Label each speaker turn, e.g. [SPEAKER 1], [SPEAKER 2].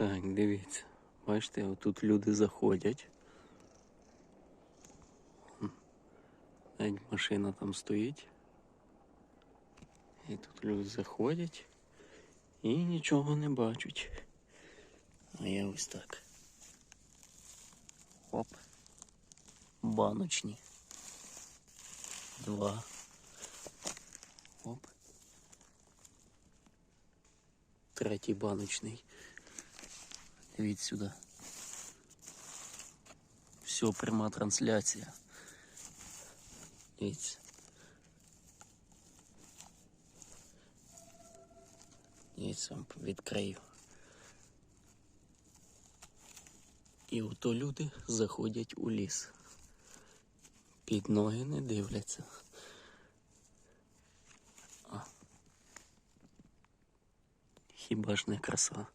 [SPEAKER 1] Так, дивіться. Бачите, отут люди заходять. Навіть машина там стоїть. І тут люди заходять і нічого не бачать. А я ось так. Оп. Баночні. Два. Оп. Третій баночний. Дивіться сюди. Все, пряма трансляція. Дивіться. Дивіться, вам відкрию. І ото люди заходять у ліс. Під ноги не дивляться. А. Хіба ж не краса?